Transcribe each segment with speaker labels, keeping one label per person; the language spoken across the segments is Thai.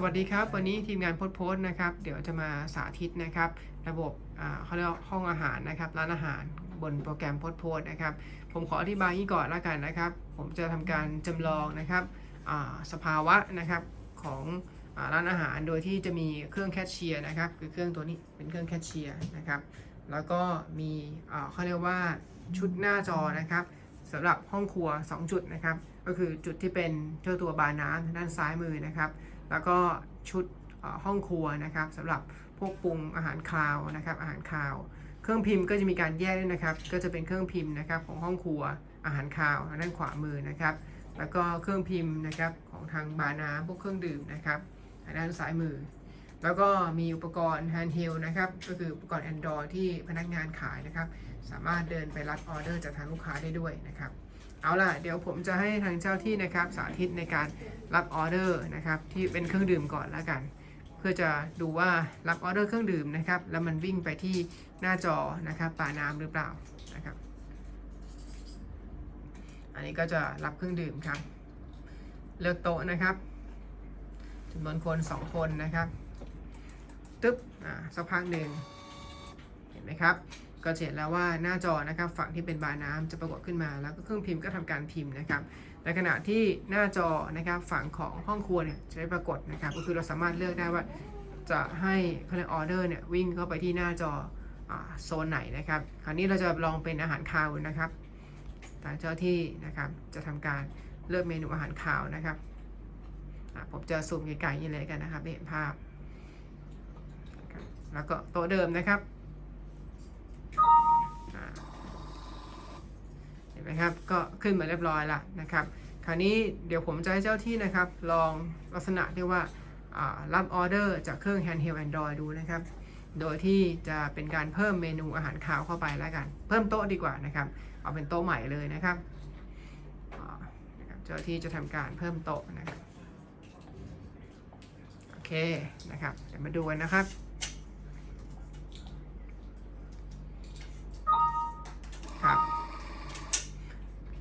Speaker 1: สวัสดีครับ วันนี้ทีมงานโพสต์โพสนะครับ เดี๋ยวจะมาสาธิตนะครับ ระบบเขาเรียกห้องอาหารนะครับ ร้านอาหารบนโปรแกรมโพสต์โพสนะครับ ผมขออธิบายนี้ก่อนแล้วกันนะครับ ผมจะทำการจำลองนะครับสภาวะนะครับของอร้านอาหารโดยที่จะมีเครื่องแคชเชียร์นะครับ คือเครื่องตัวนี้เป็นเครื่องแคชเชียร์นะครับ แล้วก็มีเขาเรียกว่าชุดหน้าจอนะครับสำหรับห้องครัว 2 จุดนะครับ ก็คือจุดที่เป็นเจ้าตัวบาร์น้ำด้านซ้ายมือนะครับ แล้วก็ชุดห้องครัวนะครับสำหรับพวกปรุงอาหารคาวนะครับอาหารคาว เครื่องพิมพ์ก็จะมีการแยกด้วยนะครับ ก็จะเป็นเครื่องพิมพ์นะครับของห้องครัวอาหารคาวด้านขวามือนะครับ แล้วก็เครื่องพิมพ์นะครับของทางบาร์น้ำพวกเครื่องดื่มนะครับด้านซ้ายมือ แล้วก็มีอุปกรณ์ handheld นะครับก็คืออุปกรณ์ Android ที่พนักงานขายนะครับ สามารถเดินไปรับออเดอร์จากทางลูกค้าได้ด้วยนะครับ เอาล่ะเดี๋ยวผมจะให้ทางเจ้าที่นะครับสาธิตในการรับออเดอร์นะครับที่เป็นเครื่องดื่มก่อนแล้วกัน เพื่อจะดูว่ารับออเดอร์เครื่องดื่มนะครับแล้วมันวิ่งไปที่หน้าจอนะครับปาน้ำหรือเปล่านะครับ อันนี้ก็จะรับเครื่องดื่มครับ เลือกโต๊ะนะครับจำนวนคน 2 คนนะครับตึ๊บอ่าสักพักหนึ่งเห็นไหมครับ ก็เห็นแล้วว่าหน้าจอนะครับฝั่งที่เป็นบาร์น้ำจะปรากฏขึ้นมา แล้วก็เครื่องพิมพ์ก็ทำการพิมพ์นะครับในขณะที่หน้าจอนะครับฝั่งของห้องครัวเนี่ยจะไม่ปรากฏนะครับก็คือเราสามารถเลือกได้ว่าจะให้คะแนนออเดอร์เนี่ยวิ่งเข้าไปที่หน้าจออโซนไหนนะครับคราวนี้เราจะลองเป็นอาหารคาวนะครับทางเจ้าที่นะครับจะทำการเลือกเมนูอาหารคาวนะครับผมจะซูมไกลๆนี่เลยกันนะครับได้เห็นภาพ แล้วก็โต๊ะเดิมนะครับ เห็นไหมครับ ก็ขึ้นมาเรียบร้อยแล้วนะครับ คราวนี้เดี๋ยวผมจะให้เจ้าที่นะครับ ลองลักษณะที่ว่ารับออเดอร์จากเครื่อง handheld Android ดูนะครับ โดยที่จะเป็นการเพิ่มเมนูอาหารคาวเข้าไปแล้วกัน เพิ่มโต๊ะดีกว่านะครับ เอาเป็นโต๊ะใหม่เลยนะครับ เจ้าที่จะทำการเพิ่มโต๊ะนะครับ โอเคนะครับ เดี๋ยวมาดูกันนะครับ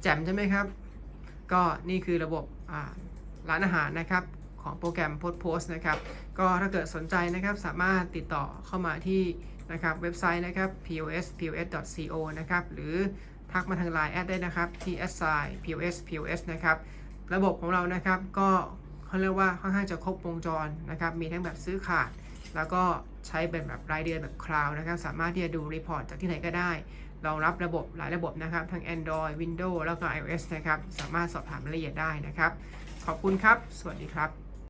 Speaker 1: แจ่มใช่ไหมครับ ก็นี่คือระบบร้านอาหารนะครับของโปรแกรมโพสโพสนะครับ ก็ถ้าเกิดสนใจนะครับสามารถติดต่อเข้ามาที่นะครับเว็บไซต์นะครับ pos pos.co นะครับหรือทักมาทาง Line แอดได้นะครับที่ s i pos pos นะครับระบบของเรานะครับก็เขาเรียกว่าค่อนข้างจะครบวงจรนะครับมีทั้งแบบซื้อขาด แล้วก็ใช้เป็นแบบรายเดือนแบบคลาวนะครับสามารถที่จะดูรีพอร์ตจากที่ไหนก็ได้รองรับระบบหลายระบบนะครับ ทั้ง Android Windows แล้วก็ iOS นะครับ สามารถสอบถามรายละเอียดได้นะครับ ขอบคุณครับ สวัสดีครับ